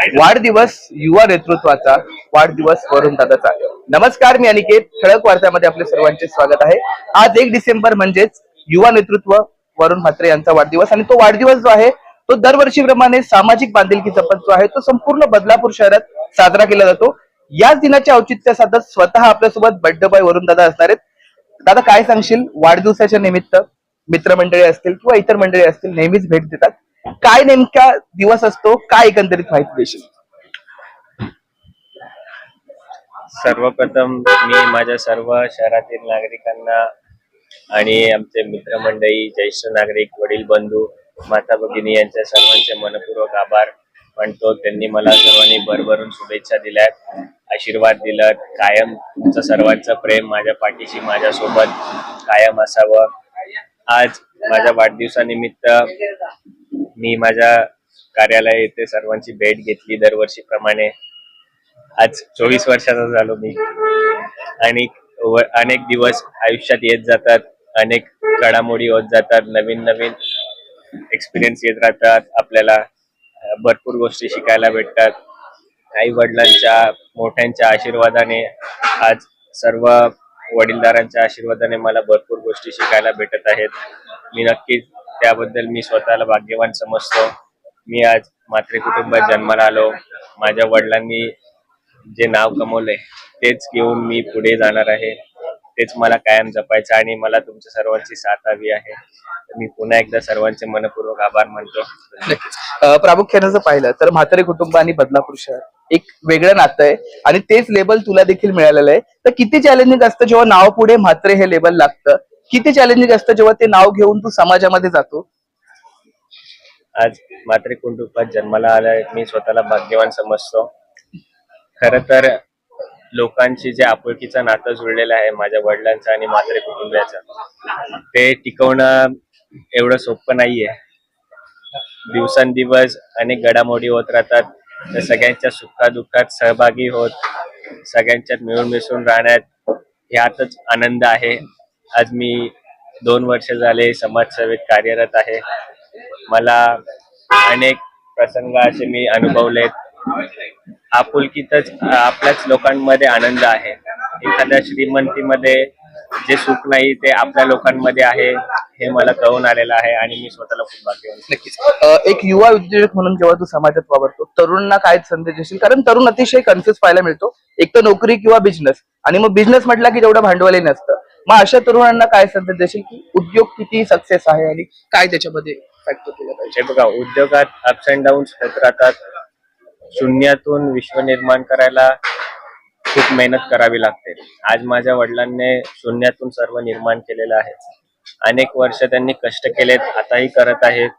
वाढदिवस युवा नेतृत्वाचा वाढदिवस वरुण दादाचा नमस्कार मी अनिकेत. ठळक वार्तामध्ये आपले सर्वांचे स्वागत आहे. आज एक डिसेंबर म्हणजेच युवा नेतृत्व वरुण म्हात्रे यांचा वाढदिवस आणि तो वाढदिवस जो आहे तो दरवर्षीप्रमाणे सामाजिक बांधिलकी जपत जो आहे तो संपूर्ण बदलापूर शहरात साजरा केला जातो. याच दिनाच्या औचित्य साधत स्वतः आपल्यासोबत बड्डबाई वरुण दादा असणार आहेत. दादा काय सांगशील? वाढदिवसाच्या निमित्त मित्रमंडळी असतील किंवा इतर मंडळी असतील नेहमीच भेट देतात. काय नेमका दिवस असतो काय एकंदरीत माहिती देशील? सर्वप्रथम मी माझ्या सर्व शहरातील नागरिकांना आणि आमचे मित्रमंडळी ज्येष्ठ नागरिक वडील बंधू माता भगिनी यांच्या सर्वांचे मनपूर्वक आभार म्हणतो त्यांनी मला सर्वांनी भरभरून शुभेच्छा दिल्यात आशीर्वाद दिलात कायम तुमचं सर्वांचं प्रेम माझ्या पाठीशी माझ्यासोबत कायम असावं. आज माझ्या वाढदिवसानिमित्त मी माझ्या कार्यालय येथे सर्वांची भेट घेतली दरवर्षीप्रमाणे. आज चोवीस वर्षाचा झालो मी. आणि व- अनेक दिवस आयुष्यात येत जातात अनेक घडामोडी होत जातात नवीन नवीन एक्सपिरियन्स येत राहतात आपल्याला भरपूर गोष्टी शिकायला भेटतात. आई वडिलांच्या मोठ्यांच्या आशीर्वादाने आज सर्व वडीलदारांच्या आशीर्वादाने मला भरपूर गोष्टी शिकायला भेटत आहेत. मी नक्कीच त्याबद्दल मी स्वतःला भाग्यवान समजतो. मी आज मातृ कुटुंबात जन्माला आलो. माझ्या वडिलांनी जे नाव कमवलंय तेच घेऊन मी पुढे जाणार आहे. तेच मला कायम जपायचं आणि मला तुमच्या सर्वांची साथ हवी आहे. तर मी पुन्हा एकदा सर्वांचे मनपूर्वक आभार मानतो. प्रामुख्यानं प्रामुख्याने जर पाहिलं तर म्हातारे कुटुंब आणि बदलापूर शहर एक वेगळं नातं आहे आणि तेच लेबल तुला देखील मिळालेलं आहे. तर किती चॅलेंजिंग असतं जेव्हा नाव पुढे म्हात्रे हे लेबल लागतं? किती चॅलेंजिंग असतं जेव्हा ते नाव घेऊन तू समाजामध्ये जातो? आज मात्रे कुटुंबात जन्माला आलाय. मी स्वतःला भाग्यवान समजतो. खर तर लोकांशी जे आपुलकीचं नातं जुळलेलं आहे माझ्या वडिलांचं आणि मात्रे कुटुंबाचं ते टिकवणं एवढं सोपं नाहीये. दिवसेंदिवस अनेक घडामोडी होत राहतात. तर सगळ्यांच्या सुखादुःखात सहभागी होत सगळ्यांच्यात मिळून मिसळून राहण्यात ह्यातच आनंद आहे. आज मी दोन वर्ष झाले समाजसेवेत कार्यरत आहे. मला अनेक प्रसंग असे मी अनुभवलेत. आपुलकीतच आपल्याच लोकांमध्ये आनंद आहे. एखाद्या श्रीमंतीमध्ये जे सुख नाही ते आपल्या लोकांमध्ये आहे हे मला कळून आलेलं आहे आणि मी स्वतःला खूप भाग्यवान नक्कीच. एक युवा उद्योजक म्हणून जेव्हा तू समाजात वावरतो तरुणांना काय संदेश देशील? कारण तरुण अतिशय कन्फ्युज पाहायला मिळतो. एक तर नोकरी किंवा बिझनेस आणि मग बिझनेस म्हटला की तेवढं भांडवलही नसतं. मग अशा तरुणांना काय संदेश देशील की उद्योग किती सक्सेस आहे आणि काय त्याच्यामध्ये फॅक्टर केलं पाहिजे? हे बघा उद्योगात अप्स अँड डाऊन्स होत राहतात. शून्यातून विश्व निर्माण करायला खूप मेहनत करावी लागते. आज माझ्या वडिलांनी शून्यातून सर्व निर्माण केलेलं आहे. अनेक वर्ष त्यांनी कष्ट केलेत आताही करत आहेत.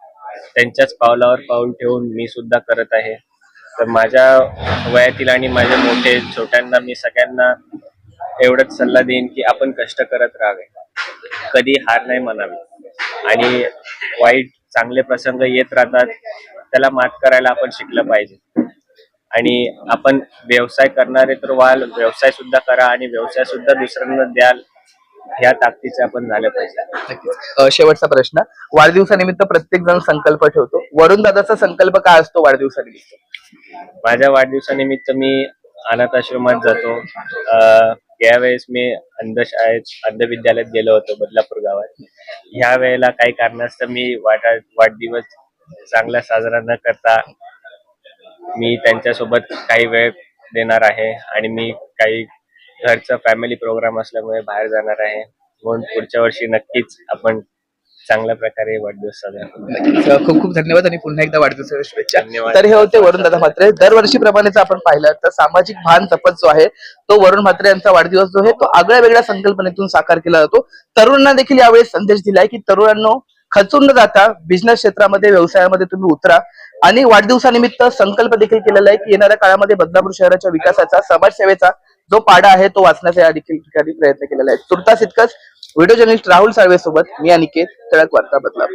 त्यांच्याच पावलावर पाऊल ठेवून मी सुद्धा करत आहे. तर माझ्या वयातील आणि माझ्या मोठे छोट्यांना मी सगळ्यांना एवढंच सल्ला देईन की आपण कष्ट करत राहावे. कधी हार नाही मानावी आणि वाईट चांगले प्रसंग येत राहतात त्याला मात करायला आपण शिकलं पाहिजे. आणि आपण व्यवसाय करणारे तर व्हाल व्यवसाय सुद्धा करा आणि व्यवसाय सुद्धा दुसऱ्यांना द्याल ह्या ताकदीचे आपण झाले पाहिजे. शेवटचा प्रश्न. वाढदिवसानिमित्त प्रत्येक जण संकल्प ठेवतो. वरुण दादाचा संकल्प काय असतो वाढदिवसानिमित्त? माझ्या वाढदिवसानिमित्त मी अनाथ आश्रमात जातो. यावेळेस मी अंधशाळेत अंधविद्यालयात गेलो होतो बदलापूर गावात. ह्या वेळेला काही कारणास्तव मी वाटा वाढदिवस चांगला साजरा न करता मी त्यांच्यासोबत काही वेळ देणार आहे आणि मी काही घरचा फॅमिली प्रोग्राम असल्यामुळे बाहेर जाणार आहे. म्हणून पुढच्या वर्षी नक्कीच आपण चांगल्या प्रकारे वाढदिवस साजरा करू. नक्कीच. खूप खूप धन्यवाद आणि पुन्हा एकदा वाढदिवसाच्या शुभेच्छा. धन्यवाद. तर हे होते वरुण दादा म्हात्रे. दरवर्षी प्रमाणेच आपण पाहिलं तर सामाजिक भान जपत जो आहे तो वरुण म्हात्रे यांचा वाढदिवस जो आहे तो आगळ्या वेगळ्या संकल्पनेतून साकार केला जातो. तरुणांना देखील यावेळी संदेश दिलाय की तरुणांनो खचून न जाता बिझनेस क्षेत्रामध्ये व्यवसायामध्ये तुम्ही उतरा. आणि वाढदिवसानिमित्त संकल्प देखील केलेला आहे की येणाऱ्या काळामध्ये बदलापूर शहराच्या विकासाचा समाजसेवेचा जो पाडा आहे तो वाचण्याचा या देखील ठिकाणी प्रयत्न केलेला आहे. तुर्तास इतकंच. व्हिडिओ जर्नलिस्ट राहुल साळवे सोबत मी अनिकेत टिळक वार्ता बदला